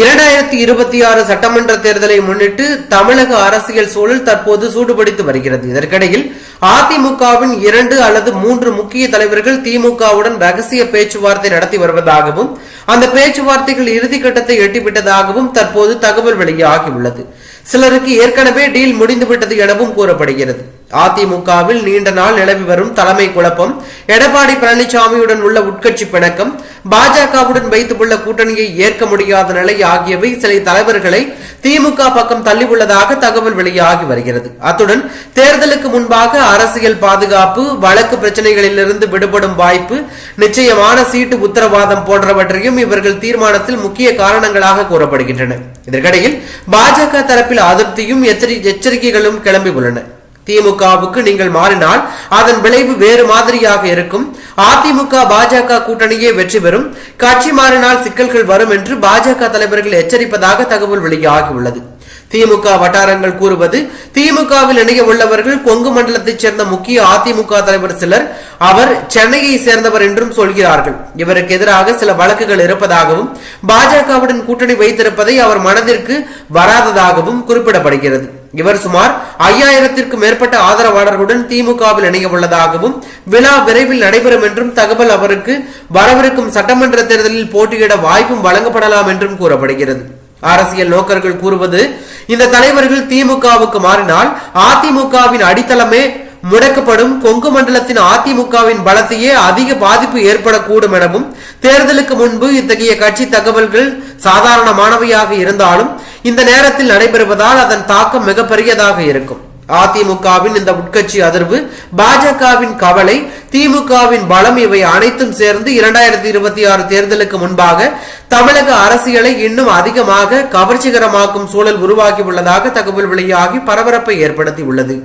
இரண்டாயிரத்தி இருபத்தி ஆறு சட்டமன்ற தேர்தலை முன்னிட்டு தமிழக அரசியல் சூழல் தற்போது சூடுபிடித்து வருகிறது. இதற்கிடையில் அதிமுகவின் இரண்டு அல்லது மூன்று முக்கிய தலைவர்கள் திமுகவுடன் ரகசிய பேச்சுவார்த்தை நடத்தி வருவதாகவும் அந்த பேச்சுவார்த்தைகள் இறுதிக்கட்டத்தை எட்டிவிட்டதாகவும் தற்போது தகவல் வெளியாகியுள்ளது. சிலருக்கு ஏற்கனவே டீல் முடிந்துவிட்டது எனவும் கூறப்படுகிறது. அதிமுகவில் நீண்ட நாள் நிலவி வரும் தலைமை குழப்பம் எடப்பாடி பழனிசாமியுடன் உள்ள உட்கட்சி பிணக்கம் பாஜகவுடன் வைத்துள்ள கூட்டணியை ஏற்க முடியாத நிலை ஆகியவை சில தலைவர்களை திமுக பக்கம் தள்ளியுள்ளதாக தகவல் வெளியாகி வருகிறது. அத்துடன் தேர்தலுக்கு முன்பாக அரசியல் பாதுகாப்பு வழக்கு பிரச்சனைகளிலிருந்து விடுபடும் வாய்ப்பு நிச்சயமான சீட்டு உத்தரவாதம் போன்றவற்றையும் இவர்கள் தீர்மானத்தில் முக்கிய காரணங்களாக கூறப்படுகின்றன. இதற்கிடையில் பாஜக தரப்பில் அதிருப்தியும் எச்சரி- எச்சரிக்கைகளும் கிளம்பி உள்ளன திமுகவுக்கு நீங்கள் மாறினால் அதன் விளைவு வேறு மாதிரியாக இருக்கும். அதிமுக பாஜக கூட்டணியே வெற்றி பெறும். கட்சி மாறினால் சிக்கல்கள் வரும் என்று பாஜக தலைவர்கள் எச்சரிப்பதாக தகவல் வெளியாகியுள்ளது. திமுக வட்டாரங்கள் கூறுவது திமுகவில் இணைய உள்ளவர்கள் கொங்கு மண்டலத்தைச் சேர்ந்த முக்கிய அதிமுக தலைவர் சிலர் அவர் சென்னையை சேர்ந்தவர் என்றும் சொல்கிறார்கள். இவருக்கு எதிராக சில வழக்குகள் இருப்பதாகவும் பாஜகவுடன் கூட்டணி வைத்திருப்பதை அவர் மனதிற்கு வராததாகவும் குறிப்பிடப்படுகிறது. இவர் சுமார் ஐயாயிரத்திற்கும் மேற்பட்ட ஆதரவாளர்களுடன் திமுகவில் இணைய உள்ளதாகவும் விழா விரைவில் நடைபெறும் என்றும் தகவல் அவருக்கு வரவிருக்கும் சட்டமன்ற தேர்தலில் போட்டியிட வாய்ப்பும் வழங்கப்படலாம் என்றும் கூறப்படுகிறது. அரசியல் நோக்கர்கள் கூறுவது இந்த தலைவர்கள் திமுகவுக்கு மாறினால் அதிமுகவின் அடித்தளமே முடக்கப்படும். கொங்கு மண்டலத்தின் அதிமுகவின் பலத்தையே அதிக பாதிப்பு ஏற்படக்கூடும் எனவும் தேர்தலுக்கு முன்பு இத்தகைய கட்சி தகவல்கள் சாதாரணமானவையாக இருந்தாலும் இந்த நேரத்தில் நடைபெறுவதால் அதன் தாக்கம் மிகப்பெரியதாக இருக்கும். அதிமுகவின் இந்த உட்கட்சி அதிர்வு பாஜகவின் கவலை திமுகவின் பலம் இவை அனைத்தும் சேர்ந்து இரண்டாயிரத்தி இருபத்தி ஆறு தேர்தலுக்கு முன்பாக தமிழக அரசியலை இன்னும் அதிகமாக கவர்ச்சிகரமாக்கும் சூழல் உருவாகியுள்ளதாக தகவல் வெளியாகி பரபரப்பை ஏற்படுத்தியுள்ளது.